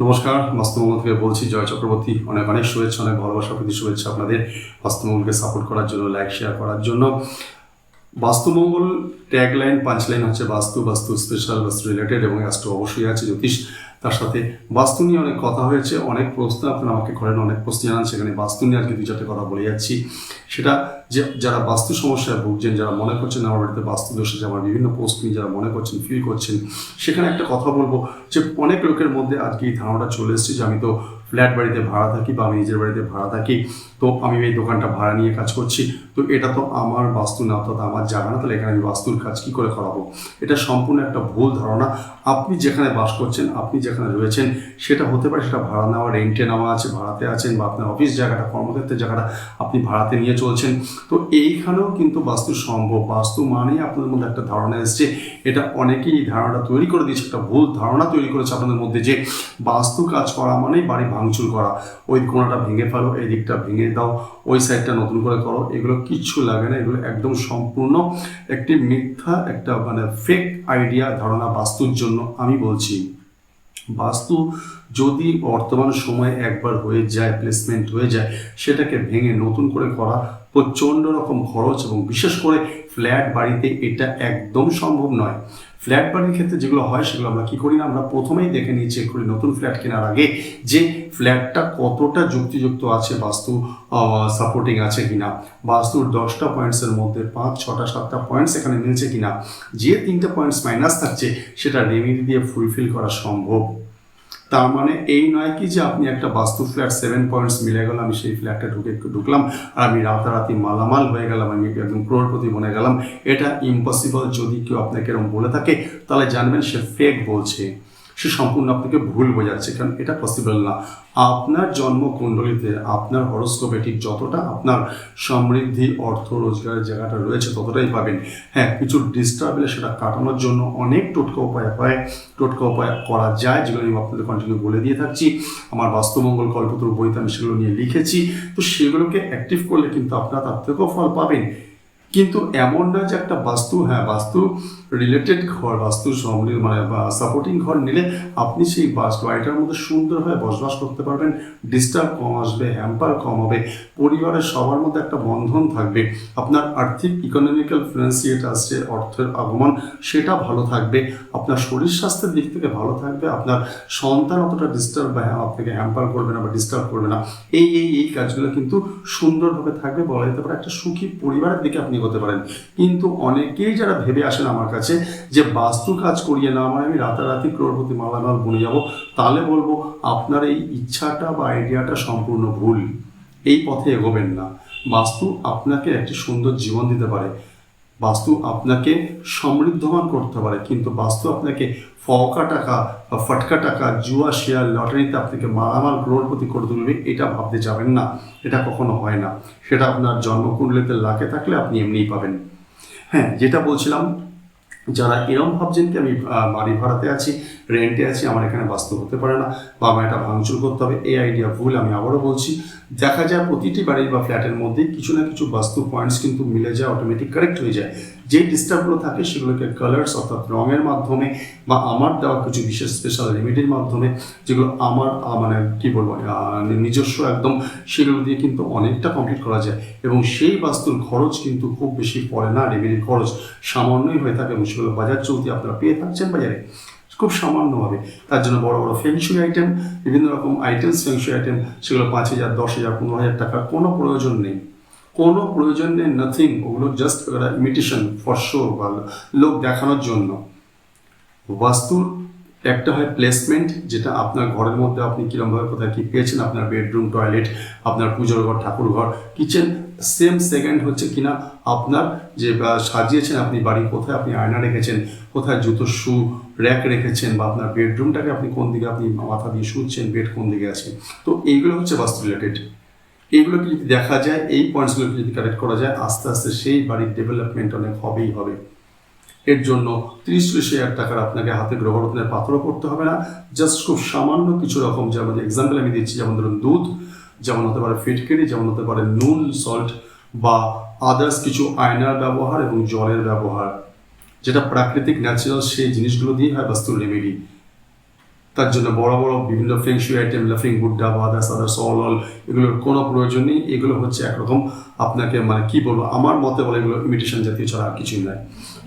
নমস্কার, বাস্তবমঙ্গল থেকে বলছি জয় চক্রবর্তী। অনেক অনেক শুভেচ্ছা, অনেক ভালোবাসা, প্রতি, শুভেচ্ছা আপনাদের বাস্তবমঙ্গলকে সাপোর্ট করার জন্য লাইক শেয়ার করার জন্য। বাস্তুমঙ্গল ট্যাগলাইন পাঁচলাইন হচ্ছে বাস্তু বাস্তু স্পেশাল বাস্তু রিলেটেড এবং অ্যাস্ট্রো অবশ্যই আছে জ্যোতিষ তার সাথে। বাস্তু নিয়ে অনেক কথা হয়েছে, অনেক প্রশ্ন আপনারা আমাকে করেন অনেক প্রশ্ন জানান, সেখানে বাস্তু নিয়ে আজকে দুই চারটে কথা বলে যাচ্ছি। সেটা যে যারা বাস্তু সমস্যায় ভুগছেন, যারা মনে করছেন আমার বাড়িতে বাস্তু দোষ আছে আমার বিভিন্ন পোস্ট নিয়ে যারা মনে করছেন ফিল করছেন, সেখানে একটা কথা বলব যে অনেক লোকের মধ্যে আজকে এই ধারণাটা চলে এসেছে যে আমি তো ফ্ল্যাট বাড়িতে ভাড়া থাকি বা আমি নিজের বাড়িতে ভাড়া থাকি, তো আমি এই দোকানটা ভাড়া নিয়ে কাজ করছি, তো এটা তো আমার বাস্তু না, অর্থাৎ আমার জায়গা না, তাহলে এখানে আমি বাস্তুর কাজ কী করে করাবো? এটা সম্পূর্ণ একটা ভুল ধারণা। আপনি যেখানে বাস করছেন, আপনি যেখানে রয়েছেন, সেটা হতে পারে সেটা ভাড়া নেওয়া রেন্টে নেওয়া আছে, ভাড়াতে আছেন, বা আপনার অফিস জায়গাটা, কর্মক্ষেত্রের জায়গাটা আপনি ভাড়াতে নিয়ে চলছেন। তো এইখানেও কিন্তু বাস্তু সম্ভব। বাস্তু মানেই আপনাদের মধ্যে একটা ধারণা এসছে। এটা অনেকেই ধারণাটা তৈরি করে দিয়েছে, একটা ভুল ধারণা তৈরি করেছে আপনাদের মধ্যে যে বাস্তু কাজ করা মানেই বাড়ি ভাঙচুর করা। ওই কোনাটা ভেঙে ফেলো, এই দিকটা ভেঙে দাও, ওই সাইডটা নতুন করে করো, এগুলো কিচ্ছু লাগে না, এগুলো একদম সম্পূর্ণ একটি মিথ্যা, একটা মানে ফেক আইডিয়া ধারণা বাস্তুর জন্য আমি বলছি। বাস্তু যদি বর্তমান সময়ে একবার হয়ে যায় প্লেসমেন্ট হয়ে যায়, সেটাকে ভেঙে নতুন করে করা প্রচণ্ড রকম খরচ এবং বিশেষ করে ফ্ল্যাট বাড়িতে এটা একদম সম্ভব নয়। ফ্ল্যাট বাড়ির ক্ষেত্রে যেগুলো হয়, সেগুলো আমরা কী করি না? আমরা প্রথমেই দেখে নিই চেক করি নতুন ফ্ল্যাট কেনার আগে যে ফ্ল্যাটটা কতটা যুক্তিযুক্ত আছে, বাস্তু সাপোর্টিং আছে কিনা। বাস্তুর দশটা পয়েন্টসের মধ্যে পাঁচ, ছটা, সাতটা পয়েন্টস এখানে মিলছে কিনা। যে তিনটে পয়েন্টস মাইনাস থাকছে, সেটা রেমেডি দিয়ে ফুলফিল করা সম্ভব। তার মানে এই নয় কি যে আপনি একটা বাস্তু ফ্ল্যাট সেভেন পয়েন্টস মিলে গেল, আমি সেই ফ্ল্যাটটা ঢুকে একটু ঢুকলাম, আর আমি রাতারাতি মালামাল হয়ে গেলাম, আমি একদম ক্রোড়পতি বনে গেলাম। এটা ইম্পসিবল যদি কেউ আপনাকে এরকম বলে থাকে, তাহলে জানবেন সে ফেক বলছে। সে সম্পূর্ণ আপনাকে ভুল বোঝাচ্ছে, কারণ এটা পসিবল না। আপনার জন্মকুণ্ডলিতে, আপনার হরস্কোপে ঠিক যতটা আপনার সমৃদ্ধি, অর্থ, রোজগারের জায়গাটা রয়েছে ততটাই পাবেন। হ্যাঁ কিছু ডিস্টার্ব এলে সেটা কাটানোর জন্য অনেক টোটকা উপায় হয়। টোটকা উপায় করা যায়, যেগুলো আমি আপনাদের কন্টিনিউ বলে দিয়ে থাকছি। আমার বাস্তুমঙ্গল কল্পতরু বইতে আমি সেগুলো নিয়ে লিখেছি। তো সেগুলোকে অ্যাক্টিভ করলে কিন্তু আপনারা তার থেকেও ফল পাবেন। কিন্তু এমন না যে একটা বাস্তু হ্যাঁ বাস্তু রিলেটেড ঘর, বাস্তু সমৃদ্ধ মানে সাপোর্টিং ঘর নিলে আপনি সেই বাস বাড়িটার মধ্যে সুন্দরভাবে বসবাস করতে পারবেন। ডিস্টার্ব কম আসবে হ্যাম্পার কম হবে, পরিবারের সবার মধ্যে একটা বন্ধন থাকবে, আপনার আর্থিক ইকোনমিক্যাল ফিনান্সিয়েট আসছে, অর্থের আগমন সেটা ভালো থাকবে, আপনার শরীর স্বাস্থ্যের দিক থেকে ভালো থাকবে, আপনার সন্তান অতটা ডিস্টার্ব বা আপনাকে হ্যাম্পার করবে না বা ডিস্টার্ব করবে না। এই এই এই কাজগুলো কিন্তু সুন্দরভাবে থাকবে, বলা যেতে পারে একটা সুখী পরিবারের দিকে আপনি হতে পারেন। কিন্তু অনেকেই যারা ভেবে আসেন আমার কাছে যে বাস্তু কাজ করিয়ে না মানে আমি রাতারাতি ক্রোড়পতি মালামাল বনে যাব, তাহলে বলব আপনার এই ইচ্ছাটা বা আইডিয়াটা সম্পূর্ণ ভুল। এই পথে এগোবেন না। বাস্তু আপনাকে একটি সুন্দর জীবন দিতে পারে। বাস্তু আপনাকে সমৃদ্ধমান করতে পারে, কিন্তু বাস্তু আপনাকে ফকা টাকা বা ফটকা টাকা, জুয়া, শেয়ার, লটারিতে আপনাকে মালামাল ক্রোড়পতি করে তুলবে, এটা ভাবতে যাবেন না। এটা কখনো হয় না। সেটা আপনার জন্মকুণ্ডলিতে লাখে থাকলে আপনি এমনিই পাবেন। হ্যাঁ যেটা বলছিলাম যারা এরম ভাবছেন কি আমি বাড়ি ভাড়াতে আছি রেন্টে আছি, আমার এখানে বাস্তব হতে পারে না, বা আমার এটা ভাঙচুর করতে হবে, এই আইডিয়া ভুল আমি আবারও বলছি। দেখা যায় প্রতিটি বাড়ির বা ফ্ল্যাটের মধ্যে কিছু না কিছু বাস্তু পয়েন্টস কিন্তু মিলে যায় অটোমেটিক কারেক্ট হয়ে যায়। যে ডিস্টার্বগুলো থাকে সেগুলোকে কালার্স অর্থাৎ রঙের মাধ্যমে বা আমার দেওয়া কিছু বিশেষ স্পেশাল রেমেডির মাধ্যমে, যেগুলো আমার মানে কি বলব নিজস্ব একদম সেগুলো দিয়ে কিন্তু অনেকটা কমপ্লিট করা যায়। এবং সেই বাস্তুর খরচ কিন্তু খুব বেশি পড়ে না রেমেডির খরচ সামান্যই হয়ে থাকে এবং সেগুলো বাজার চলতি আপনারা পেয়ে থাকছেন বাজারে। খুব সামান্যভাবে। তার জন্য বড় বড় ফেংশুই আইটেম বিভিন্ন রকম আইটেমস ফেংশুই আইটেম সেগুলো পাঁচ হাজার, দশ হাজার, পনেরো হাজার টাকার কোনো প্রয়োজন নেই। কোনো প্রয়োজন নেই নাথিং ওগুলো জাস্ট ইমিটেশন ফর শো বা লোক দেখানোর জন্য। বাস্তুর একটা হয় প্লেসমেন্ট যেটা আপনার ঘরের মধ্যে আপনি কীরকমভাবে কোথায় কী পেয়েছেন, আপনার বেডরুম টয়লেট আপনার পুজোর ঘর ঠাকুর ঘর কিচেন সেম সেকেন্ড হচ্ছে কিনা আপনার যে সাজিয়েছেন আপনি বাড়ি কোথায়, আপনি আয়না রেখেছেন, কোথায় জুতো শু র্যাক রেখেছেন বা আপনার বেডরুমটাকে আপনি কোন দিকে আপনি মাথা দিয়ে শুচ্ছেন বেড কোন দিকে আছে। তো এইগুলো হচ্ছে বাস্তু রিলেটেড এইগুলোকে যদি দেখা যায়, এই পয়েন্টসগুলোকে যদি কারেক্ট করা যায়, আস্তে আস্তে সেই বাড়ির ডেভেলপমেন্ট অনেক হবেই হবে। এর জন্য তিরিশ চল্লিশ হাজার টাকার আপনাকে হাতে গ্রহরত্নের পাথরও করতে হবে না। জাস্ট খুব সামান্য কিছু রকম যে আমাদের এক্সাম্পল আমি দিচ্ছি, যেমন ধরুন দুধ, যেমন হতে পারে ফিটকিরি যেমন হতে পারে নুন সল্ট বা আদার্স কিছু আয়নার ব্যবহার এবং জলের ব্যবহার, যেটা প্রাকৃতিক ন্যাচারাল সেই জিনিসগুলো দিয়ে হয়, বাস্তুর রেমেডি তার জন্য বড় বড় বিভিন্ন ফেংশু আইটেম লাফিং বুড্ডা বা আদার্স আদার্স অল অল এগুলোর কোনো প্রয়োজন নেই। এগুলো হচ্ছে একরকম আপনাকে মানে কি বলব? আমার মতে বলে এগুলো ইমিটেশন জাতীয় ছাড়া আর কিছুই নাই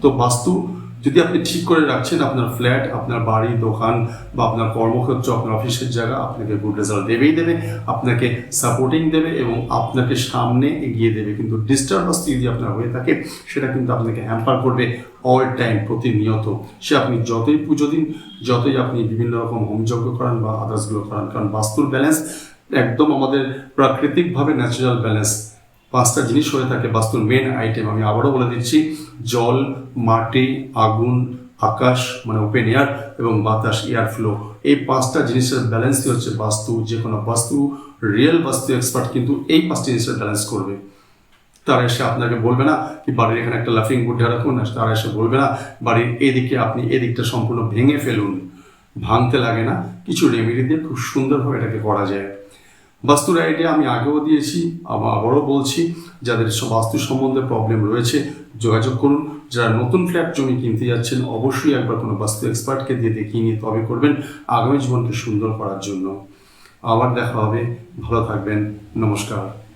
তো বাস্তু যদি আপনি ঠিক করে রাখছেন আপনার ফ্ল্যাট, আপনার বাড়ি, দোকান বা আপনার কর্মক্ষেত্র, আপনার অফিসের জায়গা, আপনাকে গুড রেজাল্ট দেবেই দেবে, আপনাকে সাপোর্টিং দেবে এবং আপনাকে সামনে এগিয়ে দেবে। কিন্তু ডিস্টার্ব বাস্তু যদি আপনার হয়ে থাকে, সেটা কিন্তু আপনাকে হ্যাম্পার করবে অল টাইম প্রতিনিয়ত। সে আপনি যতই পুজো দিন, যতই আপনি বিভিন্ন রকম হোমযজ্ঞ করান বা আদার্সগুলো করান, কারণ বাস্তুর ব্যালেন্স একদম আমাদের প্রাকৃতিকভাবে ন্যাচারাল ব্যালেন্স পাঁচটা জিনিস হয়ে থাকে বাস্তুর মেন আইটেম আমি আবারও বলে দিচ্ছি, জল, মাটি, আগুন, আকাশ মানে ওপেন এয়ার এবং বাতাস এয়ার ফ্লো এই পাঁচটা জিনিসের ব্যালেন্সই হচ্ছে বাস্তু, যে কোনো বাস্তু রিয়েল বাস্তু এক্সপার্ট কিন্তু এই পাঁচটা জিনিসের ব্যালেন্স করবে। তারা এসে আপনাকে বলবে না কি বাড়ির এখানে একটা লাফিং বুদ্ধা রাখুন তারা এসে বলবে না বাড়ির এদিকে আপনি এদিকটা সম্পূর্ণ ভেঙে ফেলুন। ভাঙতে লাগে না, কিছু রেমেডি দিয়ে খুব সুন্দরভাবে এটাকে করা যায়। বাস্তুর আইডিয়া আমি আগেও দিয়েছি আবার আবারও বলছি, যাদের বাস্তু সম্বন্ধে প্রবলেম রয়েছে, যোগাযোগ করুন। যারা নতুন ফ্ল্যাট জমি কিনতে যাচ্ছেন, অবশ্যই একবার কোনো বাস্তু এক্সপার্টকে দিয়ে দেখিয়ে নিয়ে তবে করবেন, আগামী জীবনকে সুন্দর করার জন্য। আবার দেখা হবে, ভালো থাকবেন, নমস্কার।